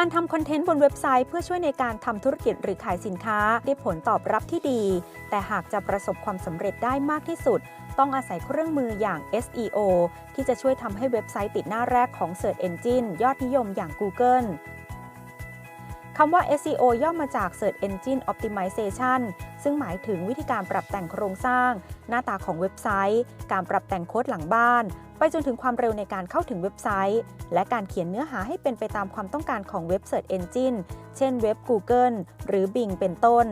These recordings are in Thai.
การทำคอนเทนต์บนเว็บไซต์เพื่อช่วยในการทำธุรกิจหรือขายสินค้าได้ผลตอบรับที่ดี แต่หากจะประสบความสำเร็จได้มากที่สุด ต้องอาศัยเครื่องมืออย่าง SEO ที่จะช่วยทำให้เว็บไซต์ติดหน้าแรกของ Search Engine ยอดนิยมอย่าง Google คำว่า SEO ย่อมาจาก Search Engine Optimization ซึ่งหมายถึงวิธีการปรับแต่งโครงสร้าง หน้าตาของเว็บไซต์ การปรับแต่งโค้ดหลังบ้าน ไปจนถึงความเร็วในการเข้าถึงเว็บไซต์ และการเขียนเนื้อหาให้เป็นไปตามความต้องการของเว็บ Search Engine เช่นเว็บ Google หรือ Bing เป็นต้น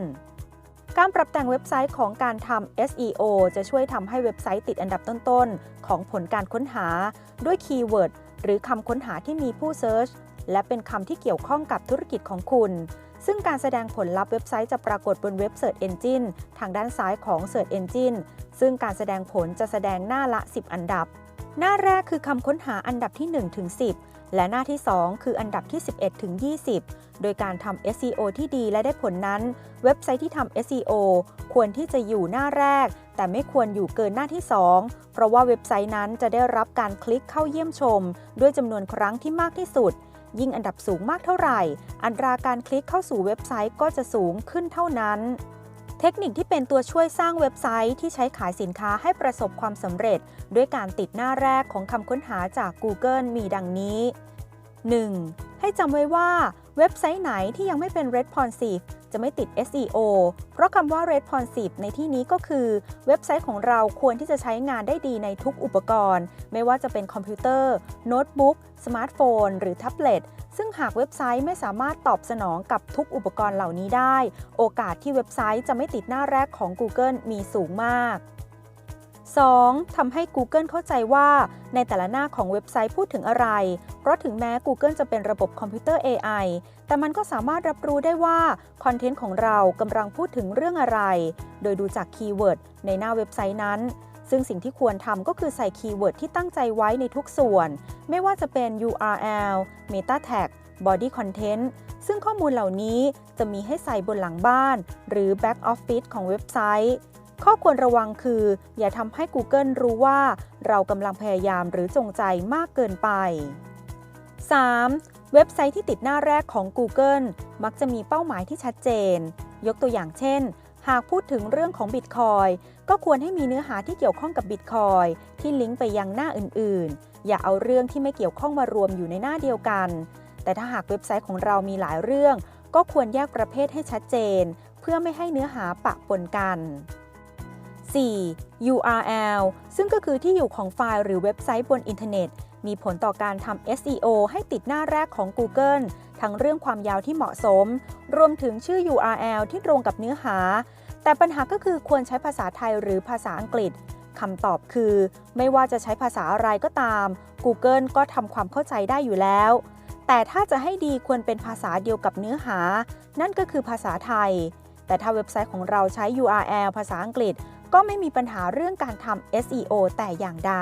การปรับแต่งเว็บไซต์ของการทำ SEO จะช่วยทำให้เว็บไซต์ติดอันดับต้น ๆ ของผลการค้นหา ด้วยคีย์เวิร์ดหรือคำค้นหาที่มีผู้เซิร์ช และเป็นคำที่เกี่ยวข้องกับธุรกิจของคุณ ซึ่งการแสดงผลลัพธ์เว็บไซต์จะปรากฏบนเว็บ Search Engine ทางด้านซ้ายของ Search Engine ซึ่งการแสดงผลจะแสดงหน้าละ 10 อันดับ หน้าแรกคือคำค้นหาอันดับที่1ถึง10 และหน้าที่ 2 คืออันดับที่ 11ถึง20 โดยการทำ SEO ที่ดีและได้ผลนั้น เว็บไซต์ที่ทำ SEO ควรที่จะอยู่หน้าแรก แต่ไม่ควรอยู่เกินหน้าที่ 2 เพราะว่าเว็บไซต์นั้นจะได้รับการคลิกเข้าเยี่ยมชม ด้วยจำนวนครั้งที่มากที่สุด ยิ่งอันดับสูงมากเท่าไหร่ อัตราการคลิกเข้าสู่เว็บไซต์ก็จะสูงขึ้นเท่านั้น เทคนิคที่เป็นตัวช่วยสร้างเว็บไซต์ที่ใช้ขายสินค้าให้ประสบความสำเร็จ ด้วยการติดหน้าแรกของคำค้นหาจาก Google มีดังนี้ 1. ให้จำไว้ว่าเว็บไซต์ไหนที่ยังไม่เป็น responsive จะไม่ติด SEO เพราะคำว่า responsive ในที่นี้ก็คือ เว็บไซต์ของเราควรที่จะใช้งานได้ดีในทุกอุปกรณ์ ไม่ว่าจะเป็นคอมพิวเตอร์ โน้ตบุ๊ก สมาร์ทโฟน หรือแท็บเล็ต ซึ่งหากเว็บไซต์ไม่สามารถตอบสนองกับทุกอุปกรณ์เหล่านี้ได้ โอกาสที่เว็บไซต์จะไม่ติดหน้าแรกของ Google มีสูงมาก 2. ทำให้ Google เข้าใจว่าในแต่ละหน้าของเว็บไซต์พูดถึงอะไร เพราะถึงแม้ Google จะเป็นระบบคอมพิวเตอร์ AI แต่มันก็สามารถรับรู้ได้ว่า คอนเทนต์ของเรากำลังพูดถึงเรื่องอะไร โดยดูจากคีย์เวิร์ดในหน้าเว็บไซต์นั้น ซึ่งสิ่งที่ควรทำก็คือใส่คีย์เวิร์ดที่ตั้งใจไว้ในทุกส่วน ไม่ว่าจะเป็น URL Meta Tag Body Content ซึ่งข้อมูลเหล่านี้จะมีให้ใส่บนหลังบ้าน หรือ Back Office ของเว็บไซต์ ข้อควรระวังคือ อย่าทำให้ Google รู้ว่า เรากำลังพยายามหรือจงใจมากเกินไป 3. เว็บไซต์ที่ติดหน้าแรกของ Google มักจะมีเป้าหมายที่ชัดเจน ยกตัวอย่างเช่น หากพูดถึงเรื่องของบิตคอยก็ควรให้มีเนื้อหาที่เกี่ยวข้องกับบิตคอยที่ลิงก์ไปยังหน้าอื่น ๆ อย่าเอาเรื่องที่ไม่เกี่ยวข้องมารวมอยู่ในหน้าเดียวกัน แต่ถ้าหากเว็บไซต์ของเรามีหลายเรื่อง ก็ควรแยกประเภทให้ชัดเจน เพื่อไม่ให้เนื้อหาปะปนกัน 4. URL ซึ่งก็คือที่อยู่ของไฟล์หรือเว็บไซต์บนอินเทอร์เน็ต มีผลต่อการทำ SEO ให้ติดหน้าแรกของ Google ทั้งเรื่องความยาวที่เหมาะสม รวมถึงชื่อ URL ที่ตรงกับเนื้อหา แต่ปัญหาก็คือควรใช้ภาษาไทยหรือภาษาอังกฤษคำตอบคือ ไม่ว่าจะใช้ภาษาอะไรก็ตาม Google ก็ทำความเข้าใจได้อยู่แล้ว แต่ถ้าจะให้ดีควรเป็นภาษาเดียวกับเนื้อหา นั่นก็คือภาษาไทย แต่ถ้าเว็บไซต์ของเราใช้ URL ภาษาอังกฤษ ก็ไม่มีปัญหาเรื่องการทำ SEO แต่อย่างใด